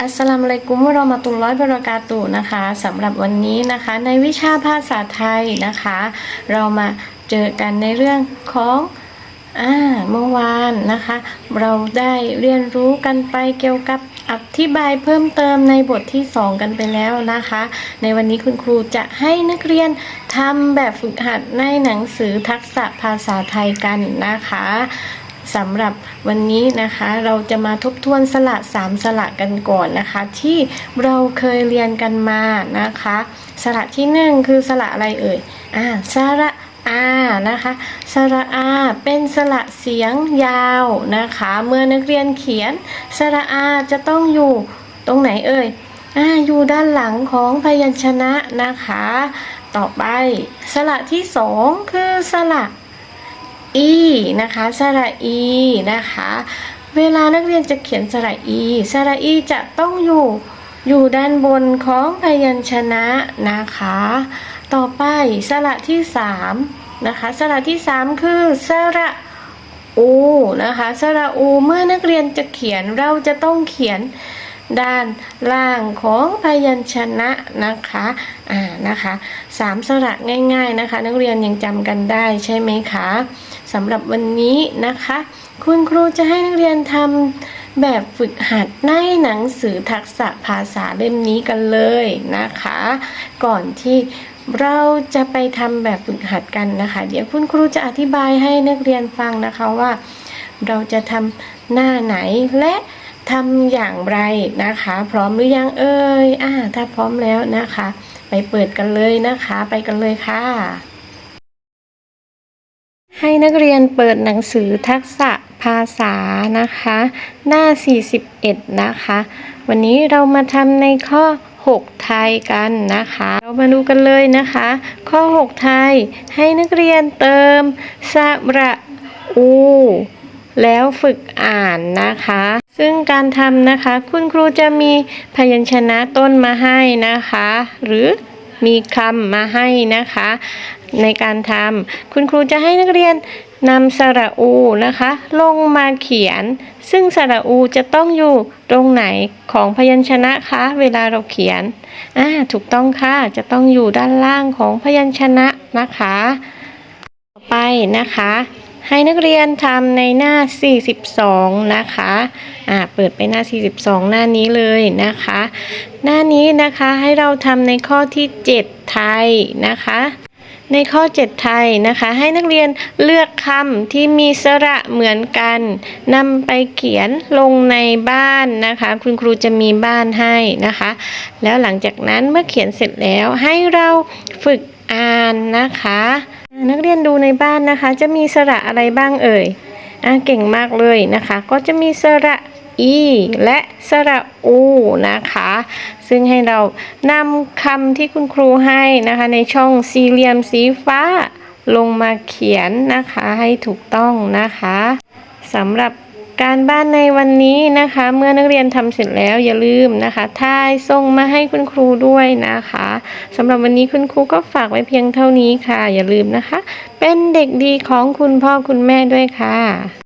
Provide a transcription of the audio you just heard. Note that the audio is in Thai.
อัสสลามุอะลัยกุมวะเรามะตุลลอฮิวะบรากาตุนะคะสำหรับวันนี้นะคะ ในวิชาภาษาไทยนะคะ เรามาเจอกันในเรื่องของอ่าเมื่อวานนะคะ เราได้เรียนรู้กันไปเกี่ยวกับอธิบายเพิ่มเติมในบทที่ 2 กันไปแล้วนะคะ ในวันนี้คุณครูจะให้นักเรียนทำแบบฝึกหัดในหนังสือทักษะภาษาไทยกันนะคะ สำหรับวันนี้นะคะเราจะมาทบทวนสระสามสระกันก่อนนะคะ ที่เราเคยเรียนกันมานะคะ สระที่หนึ่งคือสระอะไรเอ่ยอ่าสระอานะคะสระอาเป็นสระเสียงยาวนะคะ เมื่อนักเรียนเขียนสระอาจะต้องอยู่ตรงไหนเอ่ยอ่าอยู่ด้านหลังของพยัญชนะนะคะ ต่อไปสระที่สองคือสระ อีนะคะสระอีนะคะ เวลานักเรียนจะเขียนสระอีสระอีจะต้องอยู่อยู่ด้านบนของพยัญชนะนะคะ ต่อไปสระที่สามนะคะสระที่สามคือสระอูนะคะสระอูเมื่อนักเรียนจะเขียนเราจะต้องเขียน ด้านล่างของพยัญชนะนะคะอ่านะคะสามสระง่ายๆนะคะ นักเรียนยังจำกันได้ใช่ไหมคะสำหรับวันนี้นะคะ คุณครูจะให้นักเรียนทำแบบฝึกหัดในหนังสือทักษะภาษาเล่มนี้กันเลยนะคะ ก่อนที่เราจะไปทำแบบฝึกหัดกันนะคะ เดี๋ยวคุณครูจะอธิบายให้นักเรียนฟังนะคะว่า เราจะทำหน้าไหนและ ทำอย่างไรนะคะ พร้อมหรือยังเอ่ยอ่าถ้าพร้อมแล้วนะคะ ไปเปิดกันเลยนะคะ ไปกันเลยค่ะ ให้นักเรียนเปิดหนังสือทักษะภาษานะคะ หน้า 41 นะคะ วันนี้เรามาทำในข้อ 6 ไทยกันนะคะ เรามาดูกันเลยนะคะ ข้อ 6 ไทย ให้นักเรียนเติมสระอู แล้วฝึกอ่านนะคะ ซึ่งการทำนะคะ คุณครูจะมีพยัญชนะต้นมาให้นะคะ หรือมีคำมาให้นะคะ ในการทำคุณครูจะให้นักเรียนนำสระอูนะคะ ลงมาเขียน ซึ่งสระอูจะต้องอยู่ตรงไหนของพยัญชนะคะ เวลาเราเขียนอ่าถูกต้องค่ะจะต้องอยู่ด้านล่างของพยัญชนะนะคะ ไปนะคะ ให้นักเรียนทำในหน้า 42 นะคะอ่าเปิดไปหน้า 42 หน้านี้เลยนะคะ หน้านี้นะคะให้เราทำในข้อที่ 7 ไทยนะคะในข้อ 7 ไทยนะคะ ให้นักเรียนเลือกคำที่มีสระเหมือนกันนำไปเขียนลงในบ้านนะคะ คุณครูจะมีบ้านให้นะคะ แล้วหลังจากนั้นเมื่อเขียนเสร็จแล้วให้เราฝึกอ่านนะคะ นักเรียนดูในบ้านนะคะ จะมีสระอะไรบ้างเอ่ยอะเก่งมากเลยนะคะ ก็จะมีสระอีและสระอูนะคะ ซึ่งให้เรานำคำที่คุณครูให้นะคะ ในช่องสี่เหลี่ยมสีฟ้าลงมาเขียนนะคะให้ถูกต้องนะคะสำหรับ การบ้านในวันนี้นะคะ เมื่อนักเรียนทำเสร็จแล้วอย่าลืมนะคะถ่ายส่งมาให้คุณครูด้วยนะคะสำหรับวันนี้คุณครูก็ฝากไว้เพียงเท่านี้ค่ะ อย่าลืมนะคะ เป็นเด็กดีของคุณพ่อคุณแม่ด้วยค่ะ